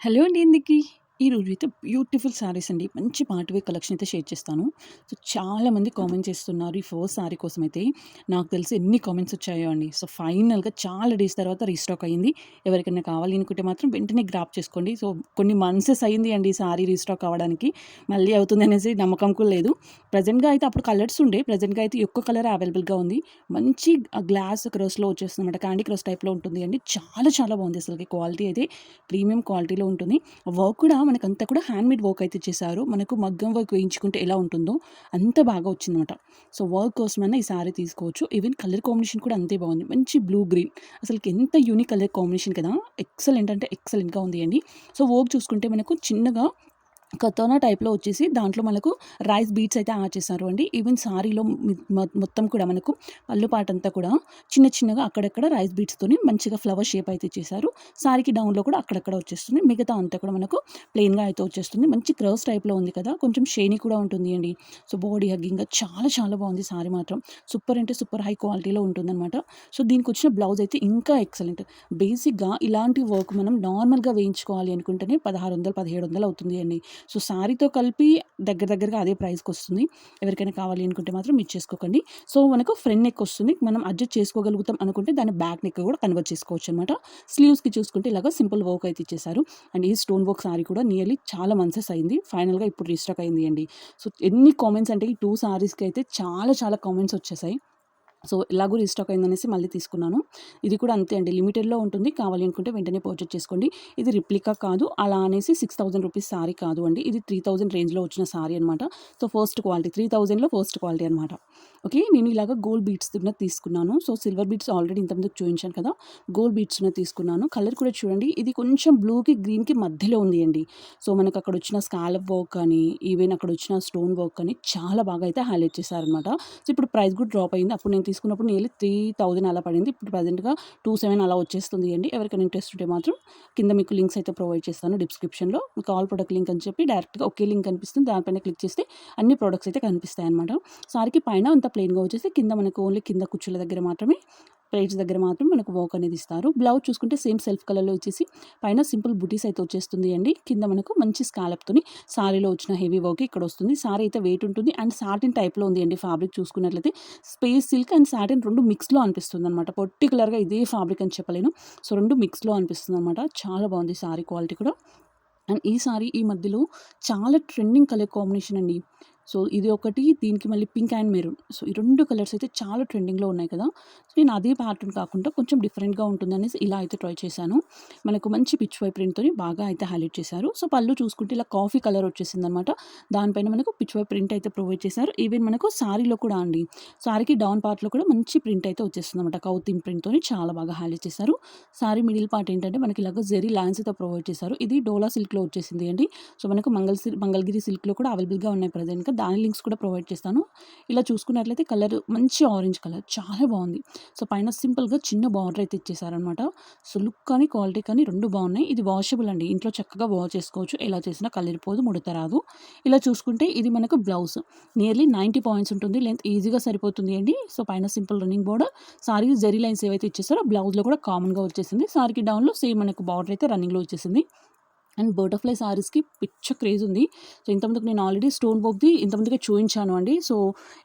Hello అండి ఈ ఈరోజు అయితే బ్యూటిఫుల్ శారీస్ అండి. మంచి పార్టీవేర్ కలెక్షన్ అయితే షేర్ చేస్తాను. సో చాలామంది కామెంట్ చేస్తున్నారు ఈ ఫోర్ శారీ కోసం అయితే. నాకు తెలిసి ఎన్ని కామెంట్స్ వచ్చాయో అండి. సో ఫైనల్గా చాలా డేస్ తర్వాత రీస్టాక్ అయ్యింది ఎవరికైనా కావాలి అనుకుంటే మాత్రం వెంటనే గ్రాప్ చేసుకోండి. సో కొన్ని మంత్సెస్ అయ్యింది అండి ఈ శారీ రీస్టాక్ అవ్వడానికి. మళ్ళీ అవుతుంది అనేసి నమ్మకం కూడా లేదు. ప్రజెంట్గా అయితే అప్పుడు కలర్స్ ఉండే. ప్రజెంట్గా అయితే ఎక్కువ కలర్ అవైలబుల్గా ఉంది. మంచి గ్లాస్ క్రోస్లో వచ్చేస్తుంది అనమాట క్యాండీ క్రోస్ టైప్లో ఉంటుంది అండి. చాలా చాలా బాగుంది అసలుకి క్వాలిటీ అయితే. ప్రీమియం క్వాలిటీలో ఉంటుంది. వర్క్ కూడా మనకంతా కూడా హ్యాండ్మేడ్ వర్క్ అయితే చేశారు. మనకు మగ్గం వర్క్ వేయించుకుంటే ఎలా ఉంటుందో అంత బాగా వచ్చిందన్నమాట. సో వర్క్ కోసమైనా ఈ సారీ తీసుకోవచ్చు. ఈవెన్ కలర్ కాంబినేషన్ కూడా అంతే బాగుంది. మంచి బ్లూ గ్రీన్. అసలు ఎంత యూనిక్ కలర్ కాంబినేషన్ కదా! ఎక్సలెంట్ అంటే ఎక్సలెంట్గా ఉంది అండి. సో వర్క్ చూసుకుంటే మనకు చిన్నగా కతోనా టైప్లో వచ్చేసి దాంట్లో మనకు రైస్ బీట్స్ అయితే యాడ్ చేశారు అండి. ఈవెన్ సారీలో మొత్తం కూడా మనకు పళ్ళు పాట అంతా కూడా చిన్న చిన్నగా అక్కడక్కడ రైస్ బీట్స్తోని మంచిగా ఫ్లవర్ షేప్ అయితే చేశారు. సారీకి డౌన్లో కూడా అక్కడక్కడ వచ్చేస్తుంది. మిగతా అంతా కూడా మనకు ప్లెయిన్గా అయితే వచ్చేస్తుంది. మంచి క్రౌస్ టైప్లో ఉంది కదా కొంచెం షేనీ కూడా ఉంటుంది అండి. సో బాడీ హగ్గింగ్గా చాలా చాలా బాగుంది సారీ మాత్రం. సూపర్ అంటే సూపర్ హై క్వాలిటీలో ఉంటుందన్నమాట. సో దీనికి వచ్చిన బ్లౌజ్ అయితే ఇంకా ఎక్సలెంట్ బేసిక్గా ఇలాంటి వర్క్ మనం నార్మల్గా వేయించుకోవాలి అనుకుంటేనే పదహారు వందలు పదిహేడు వందలు అవుతుంది అండి. సో శారీతో కలిపి దగ్గర దగ్గరగా అదే ప్రైస్కి వస్తుంది. ఎవరికైనా కావాలి అనుకుంటే మాత్రం మీరు చేసుకోకండి. సో మనకు ఫ్రంట్ నెక్ వస్తుంది. మనం అడ్జస్ట్ చేసుకోగలుగుతాం అనుకుంటే దాని బ్యాక్ నెక్ కూడా కన్వర్ట్ చేసుకోవచ్చు అనమాట స్లీవ్స్కి చూసుకుంటే ఇలాగ సింపుల్ వర్క్ అయితే ఇచ్చేసారు అండ్ ఈ స్టోన్ వర్క్ సారీ కూడా నియర్లీ చాలా మంత్సెస్ అయింది. ఫైనల్గా ఇప్పుడు రీస్టాక్ అయింది అండి. సో ఎన్ని కామెంట్స్ అంటే ఈ టూ శారీస్కి అయితే చాలా చాలా కామెంట్స్ వచ్చేసాయి. సో ఎలాగో రీస్టాక్ అయిందనేసి మళ్ళీ తీసుకున్నాను. ఇది కూడా అంతే అండి. లిమిటెడ్లో ఉంటుంది. కావాలి అనుకుంటే వెంటనే పర్చేజ్ చేసుకోండి. ఇది రిప్లికా కాదు. అలా అనేసి సిక్స్ థౌసండ్ రూపీస్ సారీ కాదు అండి. ఇది త్రీ థౌసండ్ రేంజ్లో వచ్చిన సారీ అనమాట సో ఫస్ట్ క్వాలిటీ త్రీ థౌసండ్లో ఫస్ట్ క్వాలిటీ అనమాట ఓకే నేను ఇలాగ గోల్డ్ బీట్స్ ఉన్నది తీసుకున్నాను. సో సిల్వర్ బీట్స్ ఆల్రెడీ ఇంతకుముందు చూపించాను కదా గోల్డ్ బీట్స్ తీసుకున్నాను. కలర్ కూడా చూడండి ఇది కొంచెం బ్లూకి గ్రీన్కి మధ్యలో ఉంది అండి. సో మనకు అక్కడ వచ్చిన స్కాలప్ వర్క్ కానీ ఈవెన్ అక్కడ వచ్చిన స్టోన్ వర్క్ కానీ చాలా బాగా అయితే హైలైట్ చేశారనమాట సో ఇప్పుడు ప్రైస్ కూడా డ్రాప్ అయింది. అప్పుడు నేను తీసుకున్నప్పుడు నియర్లీ త్రీ థౌజండ్ అలా పడింది. ఇప్పుడు ప్రజెంట్గా టూ సెవెన్ అలా వచ్చేస్తుంది అండి. ఎవరికైనా ఇంట్రెస్ట్ ఉంటే మాత్రం కింద మీకు లింక్స్ అయితే ప్రొవైడ్ చేస్తాను డిస్క్రిప్షన్లో. మీకు ఆల్ ప్రొడక్ట్ లింక్ అని చెప్పి డైరెక్ట్గా ఒకే లింక్ కనిపిస్తుంది దానిపైన క్లిక్ చేస్తే అన్ని ప్రొడక్ట్స్ అయితే కనిపిస్తాయి అనమాట సారికి పైన అంత ప్లెయిన్గా వచ్చేసి కింద మనకు ఓన్లీ కింద కుర్చీల దగ్గర మాత్రమే ప్లేట్స్ దగ్గర మాత్రం మనకు వర్క్ అనేది ఇస్తారు. బ్లౌజ్ చూసుకుంటే సేమ్ సెల్ఫ్ కలర్లో వచ్చేసి పైన సింపుల్ బుటీస్ అయితే వచ్చేస్తుంది అండి. కింద మనకు మంచి స్కాలప్తోని సారీలో వచ్చిన హెవీ వర్క్ ఇక్కడ వస్తుంది. సారీ అయితే వెయిట్ ఉంటుంది అండ్ సాటిన్ టైప్లో ఉంది అండి ఫ్యాబ్రిక్ చూసుకున్నట్లయితే. స్పేస్ సిల్క్ అండ్ సాటిన్ రెండు మిక్స్లో అనిపిస్తుంది అనమాట పర్టికులర్గా ఇదే ఫ్యాబ్రిక్ అని చెప్పలేను. సో రెండు మిక్స్లో అనిపిస్తుంది అనమాట చాలా బాగుంది సారీ క్వాలిటీ కూడా. అండ్ ఈ సారీ ఈ మధ్యలో చాలా ట్రెండింగ్ కలర్ కాంబినేషన్ అండి. సో ఇది ఒకటి దీనికి మళ్ళీ పింక్ అండ్ మెరూన్. సో ఈ రెండు కలర్స్ అయితే చాలా ట్రెండింగ్లో ఉన్నాయి కదా. సో నేను అదే ప్యాటర్న్ కాకుండా కొంచెం డిఫరెంట్గా ఉంటుందనేసి ఇలా అయితే ట్రై చేశాను. మనకు మంచి పిచ్ వై ప్రింట్తో బాగా అయితే హైలైట్ చేశారు. సో పళ్ళు చూసుకుంటే ఇలా కాఫీ కలర్ వచ్చేసింది అనమాట దానిపైన మనకు పిచ్ వై ప్రింట్ అయితే ప్రొవైడ్ చేశారు. ఈవెన్ మనకు సారీలో కూడా అండి. సారీకి డౌన్ పార్ట్లో కూడా మంచి ప్రింట్ అయితే వచ్చేస్తుంది అనమాట కౌతింగ్ ప్రింట్తో చాలా బాగా హైలైట్ చేశారు. సారీ మిడిల్ పార్ట్ ఏంటంటే మనకి ఇలాగ జెరీ లైన్స్ అయితే ప్రొవైడ్ చేశారు. ఇది డోలా సిల్క్లో వచ్చేసింది అండి. సో మనకు మంగళ మంగళగిరి సిల్క్లో కూడా అవైలబుల్గా ఉన్నాయి ప్రజెంట్గా. దాని లింక్స్ కూడా ప్రొవైడ్ చేస్తాను. ఇలా చూసుకున్నట్లయితే కలర్ మంచి ఆరెంజ్ కలర్ చాలా బాగుంది. సో పైన సింపుల్గా చిన్న బార్డర్ అయితే ఇచ్చేసారనమాట సో లుక్ కానీ క్వాలిటీ కానీ రెండు బాగున్నాయి. ఇది వాషబుల్ అండి. ఇంట్లో చక్కగా వాష్ చేసుకోవచ్చు. ఎలా చేసినా కలరిపోదు ముడత రాదు. ఇలా చూసుకుంటే ఇది మనకు బ్లౌజ్. నియర్లీ నైంటీ పాయింట్స్ ఉంటుంది. లెంత్ ఈజీగా సరిపోతుంది అండి. సో పైన simple running border. Sari zari lines ఏవైతే ఇచ్చేసారో బ్లౌజ్లో కూడా కామన్గా వచ్చేసింది. సారీకి డౌన్లో సేమ్ మనకు బార్డర్ అయితే రన్నింగ్లో వచ్చేసింది. అండ్ బటర్ఫ్లై సారీస్కి పిచ్చ క్రేజ్ ఉంది. సో ఇంతమందికి నేను ఆల్రెడీ స్టోన్ వర్క్ది ఇంతమందికి చూపించాను అండి. సో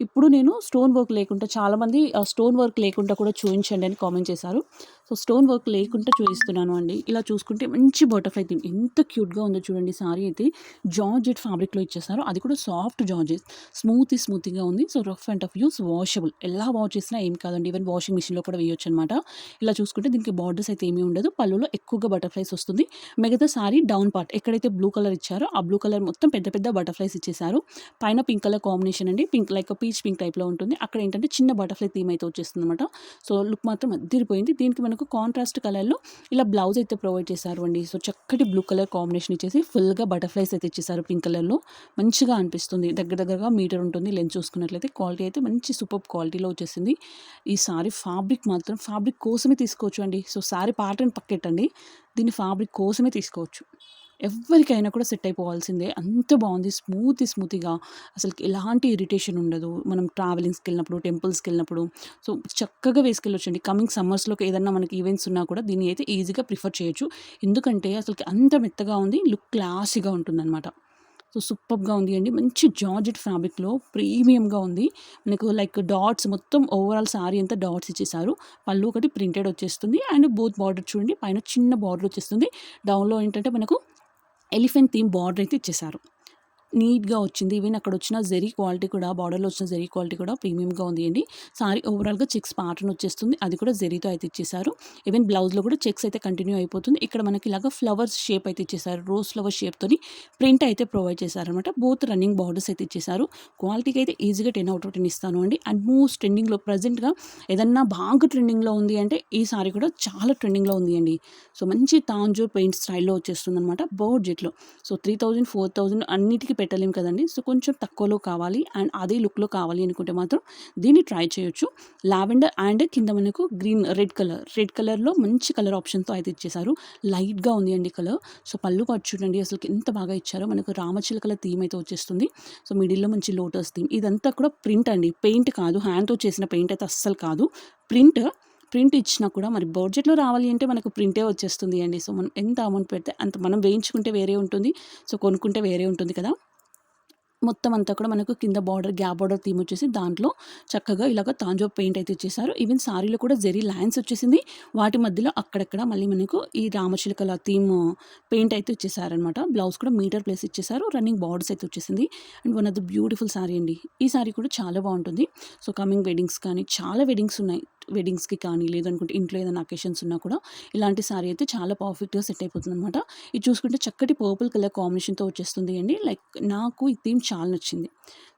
ఇప్పుడు నేను స్టోన్ వర్క్ లేకుండా చాలామంది స్టోన్ వర్క్ లేకుండా కూడా చూపించండి అని కామెంట్ చేశారు. సో స్టోన్ వర్క్ లేకుండా చూపిస్తున్నాను అండి. ఇలా చూసుకుంటే మంచి బటర్ఫ్లై థీమ్. ఎంత క్యూట్గా ఉందో చూడండి సారీ అయితే. జార్జెట్ ఫ్యాబ్రిక్లో ఇచ్చేసారు. అది కూడా సాఫ్ట్ జార్జెట్. స్మూత్ స్మూత్గా ఉంది. So rough and off use. Washable. ఎలా వాష్ చేసినా ఏం కాదండి. ఈవెన్ వాషింగ్ మిషన్లో కూడా వేయొచ్చు అనమాట ఇలా చూసుకుంటే దీనికి బార్డర్స్ అయితే ఏమీ ఉండదు. పళ్ళులో ఎక్కువగా బటర్ఫ్లైస్ వస్తుంది. మిగతా సారీ డౌన్ పార్ట్. ఎక్కడైతే బ్లూ కలర్ ఇచ్చారో ఆ బ్లూ కలర్ మొత్తం పెద్ద పెద్ద బటర్ఫ్లైస్ ఇచ్చేసారు. పైన పింక్ కలర్ కాంబినేషన్ అండి. పింక్ లైక్ పీచ్ పింక్ టైప్లో ఉంటుంది. అక్కడ ఏంటంటే చిన్న బటర్ఫ్లై థీమ్ అయితే వచ్చేస్తుంది అనమాట సో లుక్ మాత్రం అద్దరిపోయింది. దీనికి మనం మనకు కాంట్రాస్ట్ కలర్లో ఇలా బ్లౌజ్ అయితే ప్రొవైడ్ చేశారు అండి సో చక్కటి బ్లూ కలర్ కాంబినేషన్ ఇచ్చేసి ఫుల్గా బటర్ఫ్లైస్ అయితే ఇచ్చేసారు పింక్ కలర్లో మంచిగా అనిపిస్తుంది. దగ్గర దగ్గరగా మీటర్ ఉంటుంది. లెన్స్ చూసుకున్నట్లయితే క్వాలిటీ అయితే మంచి సూపర్ క్వాలిటీలో వచ్చేసింది. ఈ సారీ ఫ్యాబ్రిక్ మాత్రం ఫ్యాబ్రిక్ కోసమే తీసుకోవచ్చు అండి సో సారీ ప్యాటర్న్ పక్కెట్టండి. దీన్ని ఫ్యాబ్రిక్ కోసమే తీసుకోవచ్చు. ఎవ్వరికైనా కూడా సెట్ అయిపోవాల్సిందే. అంత బాగుంది స్మూత్ స్మూతీగా అసలు ఎలాంటి ఇరిటేషన్ ఉండదు. మనం ట్రావెలింగ్స్కి వెళ్ళినప్పుడు టెంపుల్స్కి వెళ్ళినప్పుడు సో, చక్కగా వేసుకెళ్ళొచ్చండి. కమింగ్ సమ్మర్స్‌లోకి ఏదన్నా మనకి ఈవెంట్స్ ఉన్నా కూడా దీన్ని అయితే ఈజీగా ప్రిఫర్ చేయొచ్చు. ఎందుకంటే అసలు అంత మెత్తగా ఉంది. లుక్ క్లాసీగా ఉంటుందనమాట. సో, సూపర్గా ఉంది అండి. మంచి జార్జెట్ ఫ్యాబ్రిక్‌లో ప్రీమియంగా ఉంది. మనకు లైక్ డాట్స్ మొత్తం ఓవరాల్ సారీ అంతా డాట్స్ ఇచ్చేసారు. పళ్ళు ఒకటి ప్రింటెడ్ వచ్చేస్తుంది. అండ్ బోత్ బార్డర్ చూడండి పైన చిన్న బార్డర్ వచ్చేస్తుంది. డౌన్‌లో ఏంటంటే మనకు ఎలిఫెంట్ థీమ్ బార్డర్ అయితే ఇచ్చేసారు. నీట్‌గా వచ్చింది. ఈవెన్ అక్కడ వచ్చిన జెరీ క్వాలిటీ కూడా బార్డర్‌లో వచ్చిన జెరీ క్వాలిటీ కూడా ప్రీమియంగా ఉంది అండి. సారీ ఓవరాల్‌గా చెక్స్ ప్యాటర్న్ వచ్చేస్తుంది. అది కూడా జెరీతో అయితే ఇచ్చేసారు. ఈవెన్ బ్లౌజ్‌లో కూడా చెక్స్ అయితే కంటిన్యూ అయిపోతుంది. ఇక్కడ మనకి ఇలాగా ఫ్లవర్స్ షేప్ అయితే ఇచ్చేసారు. రోజ్ ఫ్లవర్ షేప్‌తోని ప్రింట్ అయితే ప్రొవైడ్ చేశారనమాట. బోత్ రన్నింగ్ బార్డర్స్ అయితే ఇచ్చేసారు. క్వాలిటీకి అయితే ఈజీగా టెన్ అవుట్ ఆఫ్ 10 ఇస్తాను అండి. అండ్ మోస్ట్ ట్రెండింగ్‌లో ప్రెజెంట్‌గా ఏదన్నా బాగా ట్రెండింగ్‌లో ఉంది అంటే ఈ సారీ కూడా చాలా ట్రెండింగ్‌లో ఉంది అండి. సో, మంచి తాంజూర్ పెయింట్ స్టైల్‌లో వచ్చేస్తుందనమాట. జెట్లో so, three thousand four thousand అన్నిటికీ పెట్టలేం కదండి సో, కొంచెం తక్కువలో కావాలి అండ్ అదే లుక్‌లో కావాలి అనుకుంటే మాత్రం దీన్ని ట్రై చేయొచ్చు. లావెండర్ అండ్ కింద మనకు గ్రీన్ రెడ్ కలర్, రెడ్ కలర్‌లో మంచి కలర్ ఆప్షన్‌తో అయితే ఇచ్చేసారు. లైట్‌గా ఉంది అండి కలర్. సో, పళ్ళు పాటు చూడండి అసలు ఎంత బాగా ఇచ్చారో మనకు రామచిలకల థీమ్ అయితే వచ్చేస్తుంది. సో, మిడిల్‌లో మంచి లోటస్ థీమ్. ఇదంతా కూడా ప్రింట్ అండి. పెయింట్ కాదు. హ్యాండ్‌తో చేసిన పెయింట్ అయితే అస్సలు కాదు. ప్రింట్. ప్రింట్ ఇచ్చినా కూడా మరి బడ్జెట్‌లో రావాలి అంటే మనకు ప్రింటే వచ్చేస్తుంది అండి. సో, మనం ఎంత అమౌంట్ పెడితే అంత మనం వేయించుకుంటే వేరే ఉంటుంది. సో, కొనుక్కుంటే వేరే ఉంటుంది కదా! మొత్తం అంతా కూడా మనకు కింద బార్డర్ గ్యాప్ బార్డర్ థీమ్ వచ్చేసి దాంట్లో చక్కగా ఇలాగ తాంజో పెయింట్ అయితే ఇచ్చేసారు. ఈవెన్ సారీలో కూడా జెరీ లైన్స్ వచ్చేసింది. వాటి మధ్యలో అక్కడక్కడ మళ్ళీ మనకు ఈ రామచిలకల థీమ్ పెయింట్ అయితే ఇచ్చేసారనమాట. బ్లౌజ్ కూడా మీటర్ ప్లేస్ ఇచ్చేసారు. రన్నింగ్ బార్డర్స్ అయితే వచ్చేసింది. And one of the beautiful sari అండి. ఈ సారీ కూడా చాలా బాగుంటుంది సో, కమింగ్ వెడ్డింగ్స్ కానీ చాలా వెడ్డింగ్స్ ఉన్నాయి. వెడ్డింగ్స్‌కి కానీ లేదనుకుంటే ఇంట్లో ఏదైనా అకేషన్స్ ఉన్నా కూడా ఇలాంటి సారీ అయితే చాలా పర్ఫెక్ట్‌గా సెట్ అయిపోతుందనమాట. ఇది చూసుకుంటే చక్కటి పర్పుల్ కలర్ కాంబినేషన్‌తో వచ్చేస్తుంది అండి. లైక్ నాకు ఈ థీమ్ చాలా నచ్చింది.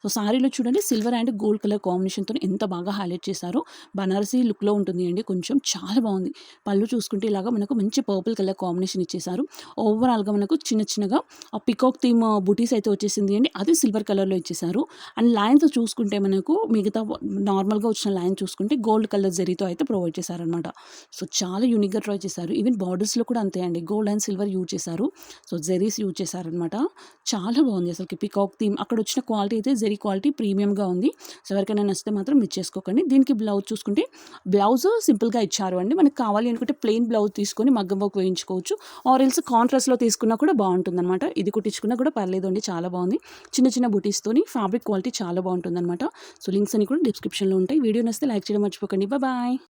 సో, సారీలో చూడండి సిల్వర్ అండ్ గోల్డ్ కలర్ కాంబినేషన్తో ఎంత బాగా హైలైట్ చేశారో బనారసీ లుక్‌లో ఉంటుంది అండి. కొంచెం చాలా బాగుంది పళ్ళు చూసుకుంటే ఇలాగా మనకు మంచి పర్పుల్ కలర్ కాంబినేషన్ ఇచ్చేసారు. ఓవరాల్‌గా మనకు చిన్న చిన్నగా ఆ పికాక్ థీమ్ బుటీస్ అయితే వచ్చేసింది అండి. అది సిల్వర్ కలర్‌లో ఇచ్చేసారు. అండ్ లైన్స్ చూసుకుంటే మనకు మిగతా నార్మల్‌గా వచ్చిన లైన్ చూసుకుంటే గోల్డ్ కలర్ జరీతో అయితే ప్రొవైడ్ చేశారనమాట. సో, చాలా యూనిక్‌గా ట్రై చేశారు. ఈవెన్ బార్డర్స్‌లో కూడా అంతే అండి. గోల్డ్ అండ్ సిల్వర్ యూజ్ చేశారు. సో, జెరీస్ యూజ్ చేశారనమాట. చాలా బాగుంది అసలు పికాక్ థీమ్ అక్కడ వచ్చిన క్వాలిటీ అయితే జెరీ క్వాలిటీ ప్రీమియంగా ఉంది. సో, ఎవరికైనా నచ్చితే మాత్రం మిస్ చేసుకోకండి. దీనికి బ్లౌజ్ చూసుకుంటే బ్లౌజ్ సింపుల్‌గా ఇచ్చారు అండి. మనకు కావాలి అనుకుంటే ప్లెయిన్ బ్లౌజ్ తీసుకొని మగ్గం వర్క్ వేయించుకోవచ్చు. ఆర్ ఎల్స్ కాంట్రాస్ట్‌లో తీసుకున్నా కూడా బాగుంటుంది అనమాట ఇది కుట్టించుకున్నా కూడా పర్లేదు అండి. చాలా బాగుంది చిన్న చిన్న బుటీస్‌తోని ఫ్యాబ్రిక్ క్వాలిటీ చాలా బావుంటుందనమాట. సో, లింక్స్ అన్ని కూడా డిస్క్రిప్షన్‌లో ఉంటాయి. వీడియో నచ్చితే లైక్ చేయడం మర్చిపోకండి. బాయ్.